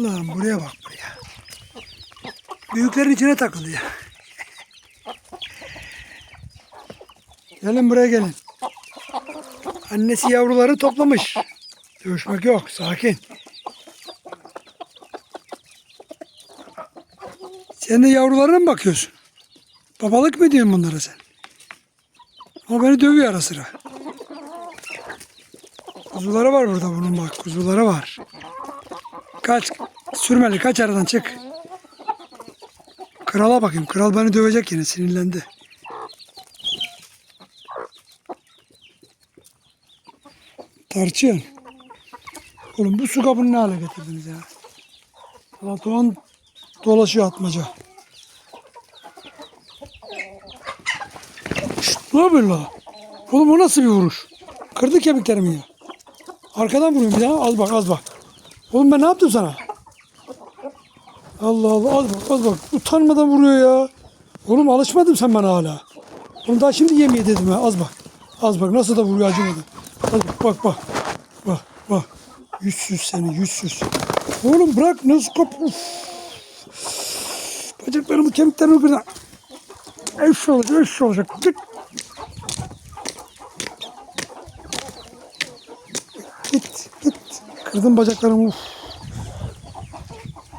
Lan buraya bak buraya. Büyüklerin içine takılıyor. gelin buraya gelin. Annesi yavruları toplamış. Dövüşmek yok. Sakin. Sen de yavrularına mı bakıyorsun? Babalık mı diyorsun bunlara sen? O beni dövüyor ara sıra. Kuzuları var burada bunun bak. Kuzuları var. Kaç. Sürmeli kaç aradan çık. Krala bakayım. Kral beni dövecek yine sinirlendi. Tarçın. Oğlum bu su kabını ne hale getirdiniz ya? Pantolon dolaşıyor atmaca. Ne yapıyorsun la? Oğlum o nasıl bir vuruş? Kırdı kemiklerimi ya. Arkadan vuruyorum bir daha. Az bak az bak. Oğlum ben ne yaptım sana? Allah Allah az bak az bak. Utanmadan vuruyor ya. Oğlum alışmadın sen bana hala. Oğlum daha şimdi yemeye dedim ha. Az bak. Az bak nasıl da vuruyor acımadan. Az bak bak bak. Bak bak. Yüzsüz seni yüzsüz. Oğlum bırak nasıl kop. Uf. Bacaklarımı kemiklerimi kırdın. Eş olacak eş olacak. Git. Kırdım bacaklarımı. Uf.